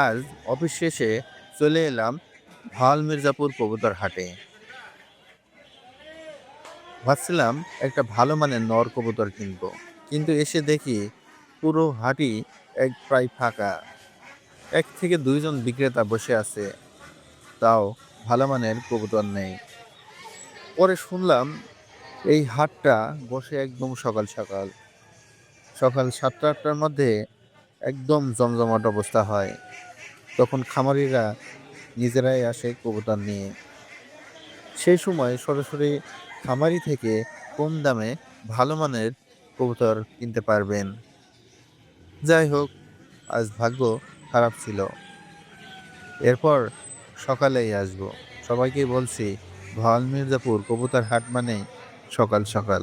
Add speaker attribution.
Speaker 1: আজ অফিস শেষে চলে এলাম ভালো মির্জাপুর কবুতর হাটে। ভাবছিলাম একটা ভালো মানের নর কবুতর কিনবো, কিন্তু এসে দেখি পুরো হাটই এক প্রায় ফাঁকা। এক থেকে দুইজন বিক্রেতা বসে আছে, তাও ভালো মানের কবুতর নেই। পরে শুনলাম এই হাটটা বসে একদম সকাল সকাল। সকাল সাতটা আটটার মধ্যে একদম জমজমাট অবস্থা হয়। তখন খামারিরা নিজেরাই আসে কবুতর নিয়ে। সেই সময় সরাসরি খামারি থেকে কম দামে ভালো মানের কবুতর কিনতে পারবেন। যাই হোক, আজ ভাগ্য খারাপ ছিল। এরপর সকালেই আসব। সবাইকে বলছি ভাওয়াল মির্জাপুর কবুতর হাট মানে সকাল সকাল।